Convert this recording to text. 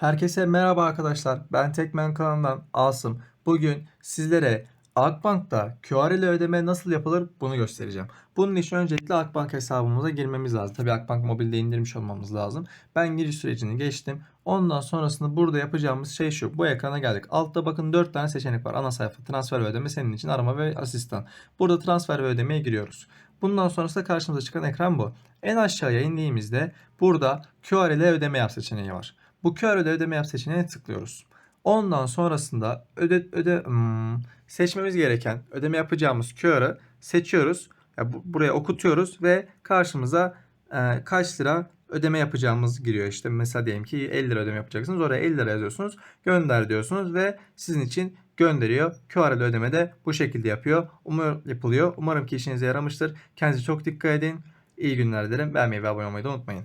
Herkese merhaba arkadaşlar. Ben Tekmen kanalından Asım. Bugün sizlere Akbank'ta QR ile ödeme nasıl yapılır bunu göstereceğim. Bunun için öncelikle Akbank hesabımıza girmemiz lazım. Tabii Akbank mobilde indirmiş olmamız lazım. Ben giriş sürecini geçtim. Ondan sonrasında burada yapacağımız şey şu. Bu ekrana geldik. Altta bakın 4 tane seçenek var. Ana sayfa, transfer ve ödeme senin için arama ve asistan. Burada transfer ve ödemeye giriyoruz. Bundan sonrasında karşımıza çıkan ekran bu. En aşağıya indiğimizde burada QR ile ödeme yap seçeneği var. Bu QR ile ödeme yap seçeneğine tıklıyoruz. Ondan sonrasında öde, öde hmm, seçmemiz gereken ödeme yapacağımız QR'ı seçiyoruz. Ya bu- buraya okutuyoruz ve karşımıza e, kaç lira ödeme yapacağımız giriyor. İşte mesela diyelim ki 50 lira ödeme yapacaksınız. Oraya 50 lira yazıyorsunuz. Gönder diyorsunuz ve sizin için gönderiyor. QR ile ödeme de bu şekilde yapıyor. Umarım yapılıyor. Umarım ki işinize yaramıştır. Kendinize çok dikkat edin. İyi günler dilerim. Beğenmeyi ve abone olmayı da unutmayın.